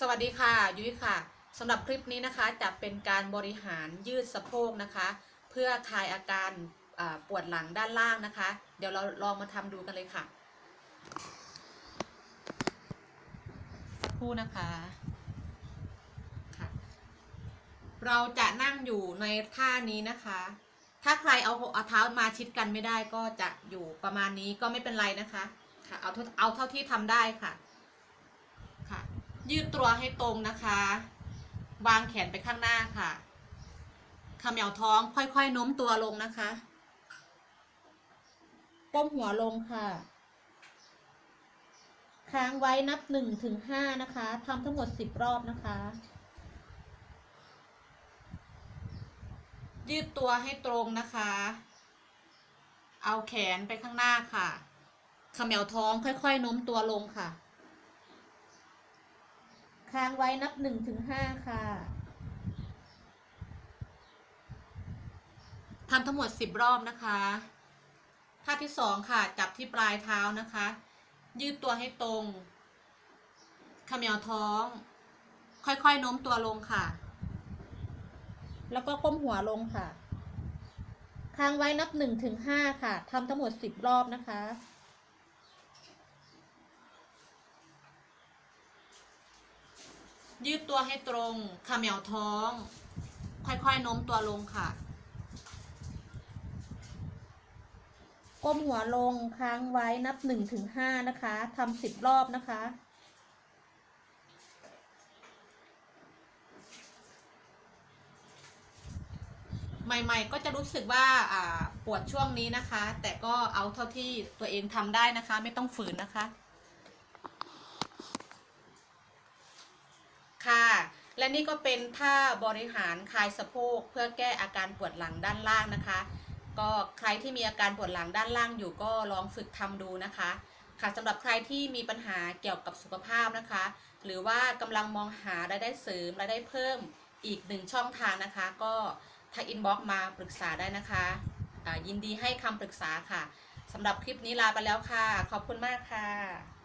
สวัสดีค่ะ ยุ้ยค่ะสำหรับคลิปนี้นะคะจะเป็นการบริหารยืดสะโพกนะคะ เพื่อคลายอาการปวดหลังด้านล่างนะคะ เดี๋ยวเราลองมาทำดูกันเลยค่ะคู่นะคะค่ะ เราจะนั่งอยู่ในท่านี้นะคะ ถ้าใครเอาเอาเท้ามาชิดกันไม่ได้ก็จะอยู่ประมาณนี้ก็ไม่เป็นไรนะคะค่ะเอาเท่าเอาเท่าที่ทำได้ค่ะ ยืดตัวให้ตรงนะคะ วางแขนไปข้างหน้าค่ะเขมวท้องค่อย ๆ โน้มตัวลงนะคะก้มหัวลงค่ะ ค้างไว้นับหนึ่งถึงห้านะคะทำทั้งหมดสิบรอบนะคะ ยืดตัวให้ตรงนะคะ เอาแขนไปข้างหน้าค่ะเขมวท้องค่อย ๆ โน้มตัวลงค่ะ ค้างไว้นับหนึ่งถึงห้าค่ะทำทั้งหมดสิบรอบนะคะท่าที่สองค่ะ จับที่ปลายเท้านะคะ ยืดตัวให้ตรงขมวท้อง ค่อยๆโน้มตัวลงค่ะ แล้วก็ก้มหัวลงค่ะ ค้างไว้นับหนึ่งถึงห้าค่ะทำทั้งหมดสิบรอบนะคะ ยืดตัวให้ตรงเขมวท้อง ค่อยๆโน้มตัวลงค่ะ ก้มหัวลงค้างไว้นับหนึ่งถึงห้านะคะทำสิบรอบนะคะ ใหม่ๆก็จะรู้สึกว่าอ่าปวดช่วงนี้นะคะ แต่ก็เอาเท่าที่ตัวเองทำได้นะคะ ไม่ต้องฝืนนะคะ ค่ะ และนี่ก็เป็นท่าบริหารคลายสะโพกเพื่อแก้อาการปวดหลังด้านล่างนะคะ ก็ใครที่มีอาการปวดหลังด้านล่างอยู่ก็ลองฝึกทำดูนะคะ ค่ะสำหรับใครที่มีปัญหาเกี่ยวกับสุขภาพนะคะ หรือว่ากำลังมองหารายได้เสริมรายได้เพิ่มอีกหนึ่งช่องทางนะคะ ก็ทักอินบ็อกมาปรึกษาได้นะคะอ่ายินดีให้คำปรึกษาค่ะสำหรับคลิปนี้ลาไปแล้วค่ะ ขอบคุณมากค่ะ